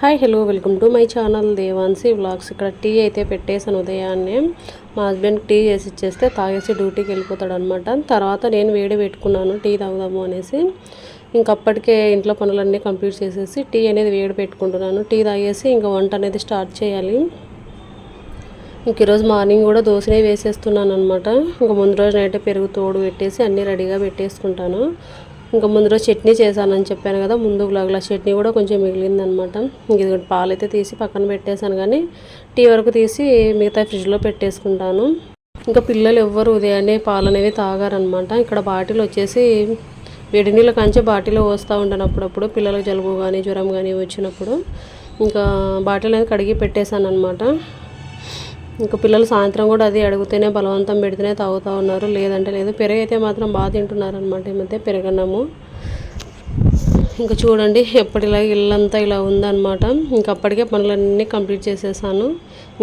Hi hello welcome to my channel Devansi vlogs. ఇక్కడ tea అయితే పెట్టేసాను ఉదయాన్నే. మా హస్బెండ్ టీ చేసి ఇచ్చేస్తే తాగేసి డ్యూటీకి వెళ్ళిపోతాడు అనమాట తర్వాత నేను వేడి పెట్టుకున్నాను టీ తాగుదాము అనేసి. ఇంకప్పటికే ఇంట్లో పనులన్నీ కంప్లీట్ చేసేసి టీ అనేది వేడి పెట్టుకుంటున్నాను. టీ తాగేసి ఇంకా వంట అనేది స్టార్ట్ చేయాలి. ఇంక ఈరోజు మార్నింగ్ కూడా దోశనే వేసేస్తున్నాను అనమాట ఇంకా ముందు రోజు నైట్ పెరుగు తోడు పెట్టేసి అన్నీ రెడీగా పెట్టేసుకుంటాను. ఇంకా ముందు రోజు చట్నీ చేశానని చెప్పాను కదా ముందు గ్లాగ్లా చట్నీ కూడా కొంచెం మిగిలిందనమాట. ఇది పాలు అయితే తీసి పక్కన పెట్టేశాను కానీ టీ వరకు తీసి మిగతా ఫ్రిడ్జ్లో పెట్టేసుకుంటాను. ఇంకా పిల్లలు ఎవ్వరు ఉదయాన్నే పాలు అనేవి తాగారనమాట. ఇక్కడ బాటిల్ వచ్చేసి వేడి నీళ్ళ కంచే బాటిల్లో పోస్తూ ఉంటాను అప్పుడప్పుడు పిల్లలకు జలుబు కానీ జ్వరం కానీ వచ్చినప్పుడు ఇంకా బాటిల్ అనేది కడిగి పెట్టేశాను అనమాట ఇంకా పిల్లలు సాయంత్రం కూడా అది అడిగితేనే బలవంతం పెడితేనే తాగుతూ ఉన్నారు. లేదంటే లేదు. పెరుగు అయితే మాత్రం బాగా తింటున్నారు అనమాట ఈ మధ్య పెరగన్నాము. ఇంకా చూడండి ఎప్పటిలాగా ఇల్లంతా ఇలా ఉందన్నమాట. ఇంకా అప్పటికే పనులన్నీ కంప్లీట్ చేసేసాను.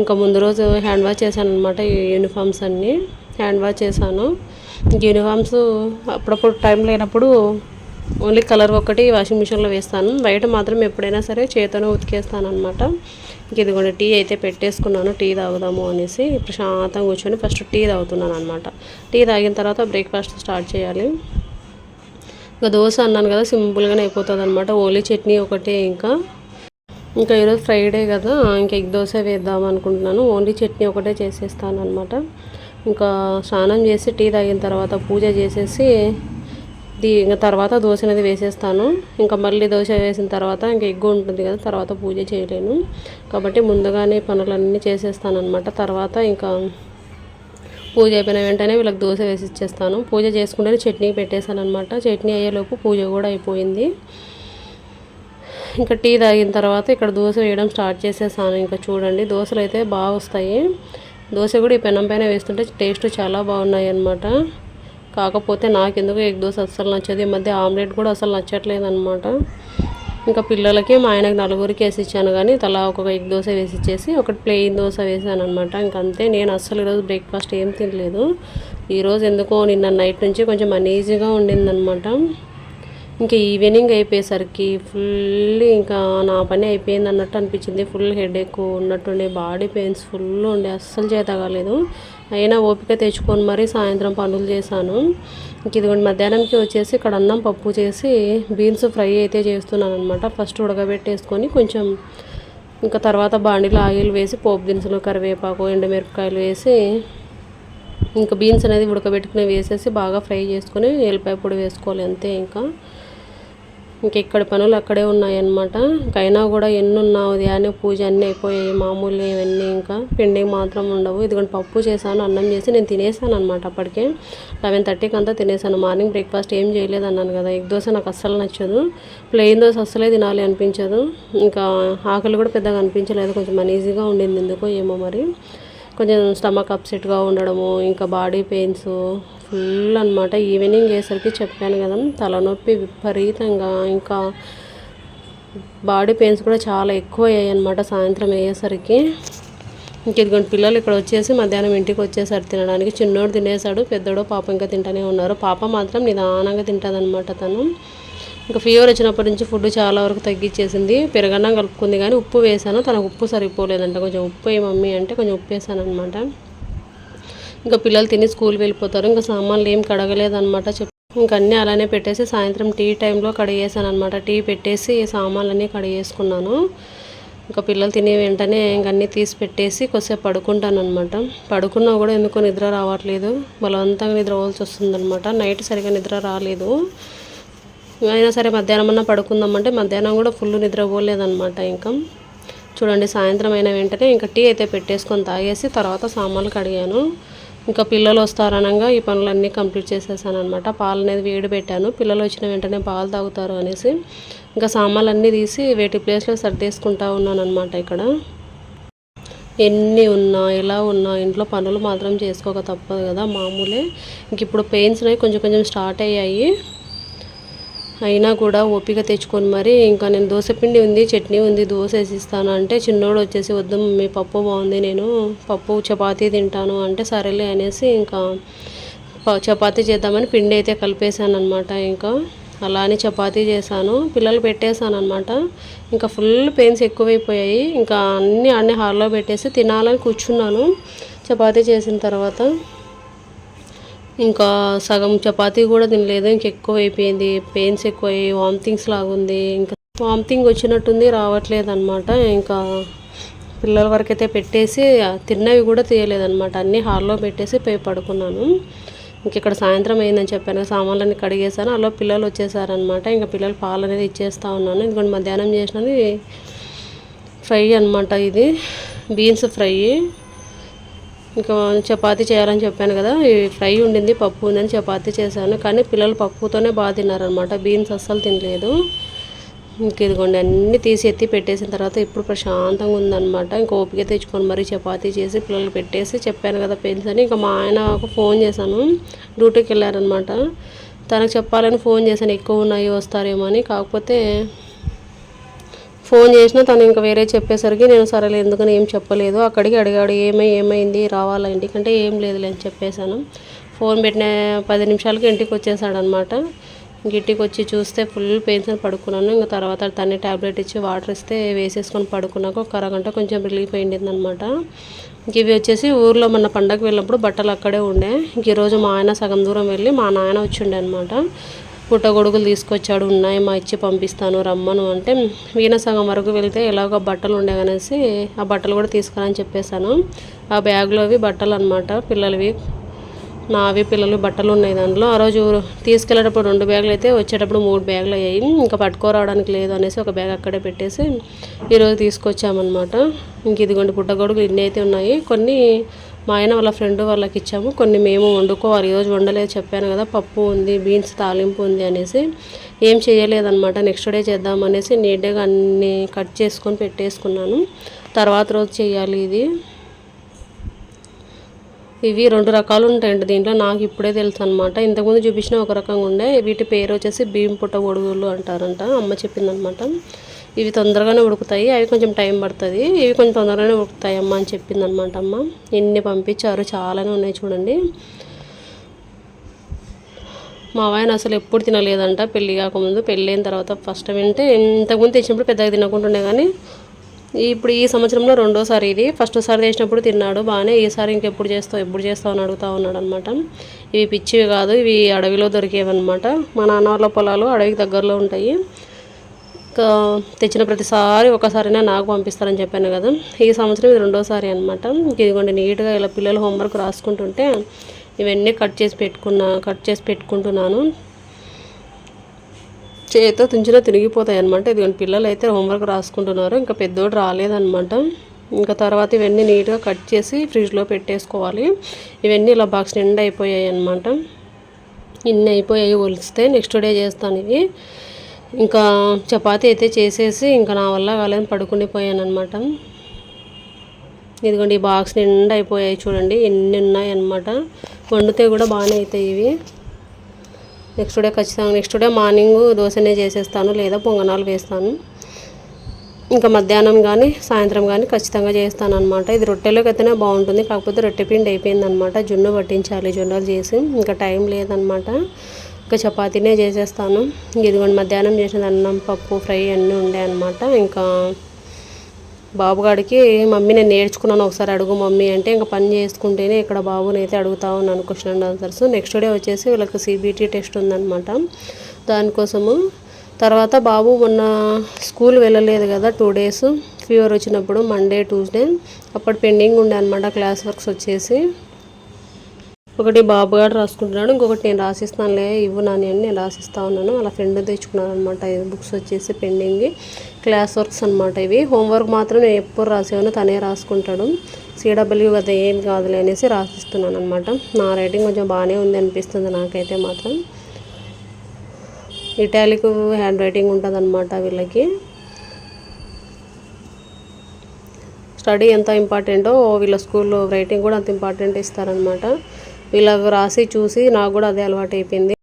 ఇంకా ముందు రోజు హ్యాండ్ వాష్ చేశాను అనమాట ఈ యూనిఫామ్స్ అన్నీ. హ్యాండ్ వాష్ చేశాను. యూనిఫామ్స్ అప్పుడప్పుడు టైం లేనప్పుడు ఓన్లీ కలర్ ఒకటి వాషింగ్ మిషన్లో వేస్తాను. బయట మాత్రం ఎప్పుడైనా సరే చేతను ఉతికేస్తాను అనమాట ఇదిగోండి టీ అయితే పెట్టేసుకున్నాను టీ తాగుదాము అనేసి ప్రశాంతంగా కూర్చొని ఫస్ట్ టీ తాగుతున్నాను అనమాట టీ తాగిన తర్వాత బ్రేక్ఫాస్ట్ స్టార్ట్ చేయాలి. ఇంకా దోశ అన్నాను కదా సింపుల్గానే అయిపోతుంది అనమాట ఓన్లీ చట్నీ ఒకటే ఇంకా. ఇంకా ఈరోజు ఫ్రైడే కదా ఇంకా ఎగ్ దోశ వేద్దాం అనుకుంటున్నాను. ఓన్లీ చట్నీ ఒకటే చేసేస్తాను అనమాట ఇంకా స్నానం చేసి టీ తాగిన తర్వాత పూజ చేసేసి దీ ఇంకా తర్వాత దోశ అనేది వేసేస్తాను. ఇంకా మళ్ళీ దోశ వేసిన తర్వాత ఇంకా ఎగ్గు ఉంటుంది కదా తర్వాత పూజ చేయలేను. కాబట్టి ముందుగానే పనులన్నీ చేసేస్తాను అనమాట తర్వాత ఇంకా పూజ అయిపోయిన వెంటనే వీళ్ళకి దోశ వేసి ఇచ్చేస్తాను. పూజ చేసుకుంటేనే చట్నీ పెట్టేశాను అనమాట చట్నీ అయ్యేలోపు పూజ కూడా అయిపోయింది. ఇంకా టీ తాగిన తర్వాత ఇక్కడ దోశ వేయడం స్టార్ట్ చేసేసాను. ఇంకా చూడండి దోశలు అయితే బాగా వస్తాయి. దోశ కూడా ఈ పెనం పైన వేస్తుంటే టేస్ట్ చాలా బాగున్నాయి అనమాట కాకపోతే నాకెందుకు ఎగ్ దోశ అస్సలు నచ్చదు. ఈ మధ్య ఆమ్లెట్ కూడా అసలు నచ్చట్లేదు అనమాట ఇంకా పిల్లలకి మా ఆయనకి నలుగురికి వేసి ఇచ్చాను కానీ తలా ఒక ఎగ్ దోశ వేసి ఇచ్చేసి ఒకటి ప్లెయిన్ దోశ వేసాను అనమాట ఇంకంతే నేను అస్సలు ఈరోజు బ్రేక్ఫాస్ట్ ఏం తినలేదు. ఈరోజు ఎందుకో నిన్న నైట్ నుంచి కొంచెం అనీజీగా ఉండిందనమాట ఇంకా ఈవినింగ్ అయిపోయేసరికి ఫుల్ ఇంకా నా పని అయిపోయింది అన్నట్టు అనిపించింది. ఫుల్ హెడేక్ ఉన్నట్టుండే బాడీ పెయిన్స్ ఫుల్ ఉండే అస్సలు చేతగాలేదు. అయినా ఓపిక తెచ్చుకొని మరీ సాయంత్రం పనులు చేశాను. ఇంక ఇదిగోండి మధ్యాహ్నంకి వచ్చేసి ఇక్కడ అన్నం పప్పు చేసి బీన్స్ ఫ్రై అయితే చేస్తున్నాను అనమాట ఫస్ట్ ఉడకబెట్టేసుకొని కొంచెం ఇంకా తర్వాత బాండీలో ఆయిల్ వేసి పోపు దినుసులు కరివేపాకు ఎండుమిరపకాయలు వేసి ఇంకా బీన్స్ అనేది ఉడకబెట్టుకుని వేసేసి బాగా ఫ్రై చేసుకొని ఎల్లిపాయ పొడి వేసుకోవాలి అంతే ఇంకా. ఇంక ఇక్కడ పనులు అక్కడే ఉన్నాయన్నమాట. ఇంకైనా కూడా ఎన్ని ఉన్నా ఉదయాన్నే పూజ అన్నీ అయిపోయాయి మామూలు ఇవన్నీ ఇంకా పిండి మాత్రం ఉండవు. ఇదిగోండి పప్పు చేశాను అన్నం చేసి నేను తినేసాను అనమాట అప్పటికే. లెవెన్ థర్టీకి అంతా తినేసాను. మార్నింగ్ బ్రేక్ఫాస్ట్ ఏం చేయలేదు అన్నాను కదా ఎగ్ దోశ నాకు అస్సలు నచ్చదు. ప్లెయిన్ దోశ అస్సలే తినాలి అనిపించదు. ఇంకా ఆకలి కూడా పెద్దగా అనిపించలేదు కొంచెం అనీజీగా ఉండింది ఎందుకో ఏమో మరి. కొంచెం స్టమక్ అప్సెట్గా ఉండడము ఇంకా బాడీ పెయిన్స్ ఫుల్ అనమాట ఈవినింగ్ అయ్యేసరికి చెప్పాను కదా తలనొప్పి విపరీతంగా ఇంకా బాడీ పెయిన్స్ కూడా చాలా ఎక్కువ అయ్యాయి అనమాట సాయంత్రం అయ్యేసరికి. ఇంక ఇదిగోండి పిల్లలు ఇక్కడ వచ్చేసి మధ్యాహ్నం ఇంటికి వచ్చేసారు తినడానికి. చిన్నోడు తినేసాడు పెద్దోడు పాప ఇంకా తింటూనే ఉన్నారు. పాప మాత్రం నిదానంగా తింటుంది అనమాట తను. ఇంకా ఫీవర్ వచ్చినప్పటి నుంచి ఫుడ్ చాలా వరకు తగ్గించేసింది. పెరగన్నం కలుపుకుంది కానీ ఉప్పు వేసాను తనకు ఉప్పు సరిపోలేదంట. కొంచెం ఉప్పు ఏ మమ్మీ అంటే కొంచెం ఉప్పు వేసాను అనమాట ఇంకా పిల్లలు తిని స్కూల్ వెళ్ళిపోతారు. ఇంకా సామాన్లు ఏం కడగలేదనమాట చెప్ ఇంకా అన్నీ అలానే పెట్టేసి సాయంత్రం టీ టైంలో కడిగేసాను అనమాట టీ పెట్టేసి సామాన్లన్నీ కడిగేసుకున్నాను. ఇంకా పిల్లలు తినే వెంటనే ఇంక అన్నీ తీసి పెట్టేసి కొద్దిసేపు పడుకుంటాను అనమాట పడుకున్నా కూడా ఎందుకో నిద్ర రావట్లేదు. బలవంతంగా నిద్రపోవాల్సి వస్తుందన్నమాట. నైట్ సరిగా నిద్ర రాలేదు. అయినా సరే మధ్యాహ్నం అన్నా పడుకుందామంటే మధ్యాహ్నం కూడా ఫుల్ నిద్రపోలేదనమాట ఇంకా. చూడండి సాయంత్రం అయిన వెంటనే ఇంకా టీ అయితే పెట్టేసుకొని తాగేసి తర్వాత సామాన్లు కడిగాను. ఇంకా పిల్లలు వస్తారనగా ఈ పనులన్నీ కంప్లీట్ చేసేసాను అనమాట పాలు అనేది వేడి పెట్టాను. పిల్లలు వచ్చిన వెంటనే పాలు తాగుతారు అనేసి ఇంకా సామాన్లు అన్నీ తీసి వేటి ప్లేస్లో సర్దేసుకుంటా ఉన్నాను అనమాట ఇక్కడ. ఎన్ని ఉన్నా ఎలా ఉన్నా ఇంట్లో పనులు మాత్రం చేసుకోక తప్పదు కదా మామూలే. ఇంక ఇప్పుడు పెయిన్స్ అనేవి కొంచెం కొంచెం స్టార్ట్ అయ్యాయి. అయినా కూడా ఓపిక తెచ్చుకొని మరి ఇంకా నేను దోశ పిండి ఉంది చట్నీ ఉంది దోశ వేసిస్తాను అంటే చిన్నోడు వచ్చేసి వద్దు మీ పప్పు బాగుంది నేను పప్పు చపాతీ తింటాను అంటే సరేలే అనేసి ఇంకా చపాతీ చేద్దామని పిండి అయితే కలిపేశాను అనమాట ఇంకా. అలా అని చపాతీ చేశాను పిల్లలు పెట్టేశాను అనమాట ఇంకా ఫుల్ పెయిన్స్ ఎక్కువైపోయాయి ఇంకా అన్నీ అన్ని హాల్లో పెట్టేసి తినాలని కూర్చున్నాను. చపాతీ చేసిన తర్వాత ఇంకా సగం చపాతీ కూడా తినలేదు. ఇంక ఎక్కువ అయిపోయింది పెయిన్స్ ఎక్కువయ్యి వామిటింగ్స్ లాగుంది. ఇంకా వామిటింగ్ వచ్చినట్టుంది రావట్లేదు అనమాట ఇంకా పిల్లల వరకైతే పెట్టేసి తిన్నవి కూడా తీయలేదన్నమాట. అన్నీ హాల్లో పెట్టేసి పోయి పడుకున్నాను. ఇంక ఇక్కడ సాయంత్రం అయిందని చెప్పాను. సామాన్లన్నీ కడిగేసాను అలా పిల్లలు వచ్చేసారనమాట ఇంకా పిల్లలు పాలు అనేది ఇచ్చేస్తూ ఉన్నాను. ఎందుకంటే మధ్యాహ్నం చేసినది ఫ్రై అనమాట ఇది. Beans fry. ఇంకా చపాతి చేయాలని చెప్పాను కదా ఈ ఫ్రై ఉండింది పప్పు ఉందని చపాతి చేశాను. కానీ పిల్లలు పప్పుతోనే బాగా తిన్నారనమాట బీన్స్ అస్సలు తినలేదు. ఇంక ఇదిగోండి అన్నీ తీసి ఎత్తి పెట్టేసిన తర్వాత ఇప్పుడు ప్రశాంతంగా ఉందన్నమాట. ఇంకా ఓపిక తెచ్చుకొని మరీ చపాతీ చేసి పిల్లలు పెట్టేసి చెప్పాను కదా పెయిన్స్ అని. ఇంకా మా ఆయన ఒక ఫోన్ చేశాను. డ్యూటీకి వెళ్ళారనమాట తనకు చెప్పాలని ఫోన్ చేశాను ఎక్కువ ఉన్నాయి వస్తారేమో అని. కాకపోతే ఫోన్ చేసినా తను ఇంకా వేరే చెప్పేసరికి నేను సరేలే ఎందుకని ఏం చెప్పలేదు. అక్కడికి అడిగాడు ఏమై ఏమైంది? రావాలా ఇంటికి? అంటే ఏం లేదులే అని చెప్పేశాను. ఫోన్ పెట్టిన పది నిమిషాలకి ఇంటికి వచ్చేసాడనమాట ఇంటికి వచ్చి చూస్తే ఫుల్ పెయిన్స్ అని పడుకున్నాను. ఇంకా తర్వాత తన్ని ట్యాబ్లెట్ ఇచ్చి వాటర్ ఇస్తే వేసేసుకొని పడుకున్నాక ఒక అరగంట కొంచెం రిలీఫ్ అయింది అనమాట ఇంక ఇవి వచ్చేసి ఊర్లో మన పండగకి వెళ్ళినప్పుడు బట్టలు అక్కడే ఉండే. ఇంక ఈరోజు మా ఆయన సగం దూరం వెళ్ళి మా నాయన వచ్చిండే అనమాట పుట్టగొడుగులు తీసుకొచ్చాడు ఉన్నాయి మా ఇచ్చి పంపిస్తాను రమ్మను అంటే వీణ సగం వరకు వెళ్తే ఎలాగో బట్టలు ఉండేవనేసి ఆ బట్టలు కూడా తీసుకురని చెప్పేశాను. ఆ బ్యాగ్లోవి బట్టలు అనమాట పిల్లలవి నావి పిల్లలు బట్టలు ఉన్నాయి దాంట్లో. ఆ రోజు తీసుకెళ్ళేటప్పుడు రెండు బ్యాగులు అయితే వచ్చేటప్పుడు మూడు బ్యాగులు అయ్యాయి. ఇంకా పట్టుకోరావడానికి లేదు అనేసి ఒక బ్యాగ్ అక్కడే పెట్టేసి ఈరోజు తీసుకొచ్చామన్నమాట. ఇంక ఇదిగోండి పుట్టగొడుగులు ఇన్ని అయితే ఉన్నాయి. కొన్ని మా ఆయన వాళ్ళ ఫ్రెండ్ వాళ్ళకి ఇచ్చాము. కొన్ని మేము వండుకోవాలి ఈరోజు వండలేదు చెప్పాను కదా పప్పు ఉంది బీన్స్ తాలింపు ఉంది అనేసి. ఏం చేయలేదన్నమాట నెక్స్ట్ డే చేద్దామనేసి నీట్గా అన్నీ కట్ చేసుకొని పెట్టేసుకున్నాను. తర్వాత రోజు చేయాలి ఇది. ఇవి రెండు రకాలు ఉంటాయండి దీంట్లో నాకు ఇప్పుడే తెలుసు అనమాట ఇంతకుముందు చూపించిన ఒక రకంగా ఉండే వీటి పేరు వచ్చేసి బియ్యం పుట్ట గొడుగులు అంటారంట అమ్మ చెప్పిందనమాట ఇవి తొందరగానే ఉడుకుతాయి. అవి కొంచెం టైం పడుతుంది. ఇవి కొంచెం తొందరగానే ఉడుకుతాయి అమ్మ అని చెప్పింది అనమాట అమ్మ ఎన్ని పంపించారు చాలానే ఉన్నాయి చూడండి. మా ఆయన అసలు ఎప్పుడు తినలేదంట పెళ్ళి కాకముందు. పెళ్ళి అయిన తర్వాత ఫస్ట్ వింటే ఇంతకుముందు తెచ్చినప్పుడు పెద్దగా తినకుంటుండే కానీ ఇప్పుడు ఈ సంవత్సరంలో రెండోసారి ఇది. ఫస్ట్ సారి చేసినప్పుడు తిన్నాడు. బాగానే ఈసారి ఇంకెప్పుడు చేస్తావు ఎప్పుడు చేస్తావు అని అడుగుతా ఉన్నాడు అనమాట ఇవి పిచ్చివి కాదు ఇవి అడవిలో దొరికేవన్నమాట. మా నాన్న వాళ్ళ పొలాలు అడవికి దగ్గరలో ఉంటాయి. తెచ్చిన ప్రతిసారి ఒకసారైనా నాకు పంపిస్తారని చెప్పాను కదా. ఈ సంవత్సరం ఇది రెండోసారి అనమాట ఇదిగోండి నీట్గా ఇలా పిల్లలు హోంవర్క్ రాసుకుంటుంటే ఇవన్నీ కట్ చేసి పెట్టుకున్నా కట్ చేసి పెట్టుకుంటున్నాను. చేతితో తుంచినా తిరిగిపోతాయి అనమాట ఇదిగోండి పిల్లలు అయితే హోంవర్క్ రాసుకుంటున్నారు. ఇంకా పెద్దోడు రాలేదనమాట ఇంకా తర్వాత ఇవన్నీ నీట్గా కట్ చేసి ఫ్రిడ్జ్లో పెట్టేసుకోవాలి. ఇవన్నీ ఇలా బాక్స్ నిండా అయిపోయాయి అనమాట ఇన్ని అయిపోయాయి ఒలిస్తే నెక్స్ట్ డే చేస్తాను ఇవి. ఇంకా చపాతీ అయితే చేసేసి ఇంకా నా వల్ల వాళ్ళని పడుకునిపోయాను అనమాట ఇదిగోండి ఈ బాక్స్ నిండా అయిపోయాయి చూడండి ఎన్ని ఉన్నాయన్నమాట వండితే కూడా బాగానే అవుతాయి ఇవి. నెక్స్ట్ డే ఖచ్చితంగా నెక్స్ట్ డే మార్నింగ్ దోశనే చేసేస్తాను లేదా పొంగనాలు వేస్తాను. ఇంకా మధ్యాహ్నం కానీ సాయంత్రం కానీ ఖచ్చితంగా చేస్తాను అనమాట ఇది రొట్టెలోకి అయితేనే బాగుంటుంది కాకపోతే రొట్టె పిండి అయిపోయింది అనమాట జున్ను పట్టించాలి జొన్నలు చేసి ఇంకా టైం లేదనమాట ఇంకా చపాతీనే చేసేస్తాను. ఇదిగోండి మధ్యాహ్నం చేసిన అన్నం పప్పు ఫ్రై అన్నీ ఉండే అనమాట ఇంకా బాబుగాడికి మమ్మీ నేను నేర్చుకున్నాను ఒకసారి అడుగు మమ్మీ అంటే ఇంకా పని చేసుకుంటేనే ఇక్కడ బాబుని అయితే అడుగుతా ఉన్నాను question and answers. Next day వచ్చేసి వీళ్ళకి సిబిటీ టెస్ట్ ఉందనమాట దానికోసము తర్వాత బాబు మొన్న స్కూల్ వెళ్ళలేదు కదా టూ డేస్ ఫీవర్ వచ్చినప్పుడు మండే ట్యూస్డే అప్పుడు పెండింగ్ ఉండే అనమాట క్లాస్ వర్క్స్ వచ్చేసి. ఒకటి బాబు గారు రాసుకుంటున్నాడు ఇంకొకటి నేను రాసిస్తానులే ఇవ్వు నాని అని నేను రాసిస్తా ఉన్నాను. అలా ఫ్రెండ్ తెచ్చుకున్నాను అనమాట బుక్స్ వచ్చేసి పెండింగ్. క్లాస్ వర్క్స్ అనమాట ఇవి. హోంవర్క్ మాత్రం నేను ఎప్పుడు రాసేవాను తనే రాసుకుంటాడు. సిడబ్ల్యూ కదా ఏం కాదులే అనేసి రాసిస్తున్నాను అనమాట నా రైటింగ్ కొంచెం బాగానే ఉంది అనిపిస్తుంది నాకైతే మాత్రం. ఇటాలిక్ హ్యాండ్ రైటింగ్ ఉంటుంది అనమాట వీళ్ళకి. స్టడీ ఎంత ఇంపార్టెంటో వీళ్ళ స్కూల్లో రైటింగ్ కూడా అంత ఇంపార్టెంట్ ఇస్తారనమాట ఇలా రాసి చూసి నాకు కూడా అదే అలవాటు అయిపోయింది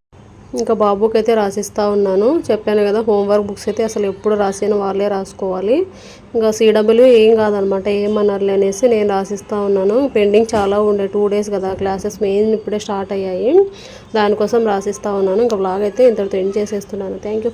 ఇంకా బాబుకి అయితే రాసిస్తూ ఉన్నాను. చెప్పాను కదా హోంవర్క్ బుక్స్ అయితే అసలు ఎప్పుడు రాసిన వాళ్ళే రాసుకోవాలి. ఇంకా సీడబ్ల్యూ ఏం కాదనమాట ఏమన్నారులే అనేసి నేను రాసిస్తూ ఉన్నాను. పెండింగ్ చాలా ఉండే టూ డేస్ కదా క్లాసెస్ మెయిన్ ఇప్పుడే స్టార్ట్ అయ్యాయి. దానికోసం రాసిస్తూ ఉన్నాను. ఇంకా బ్లాగ్ అయితే ఇంతటితో ఎండ్ చేసేస్తున్నాను. Thank you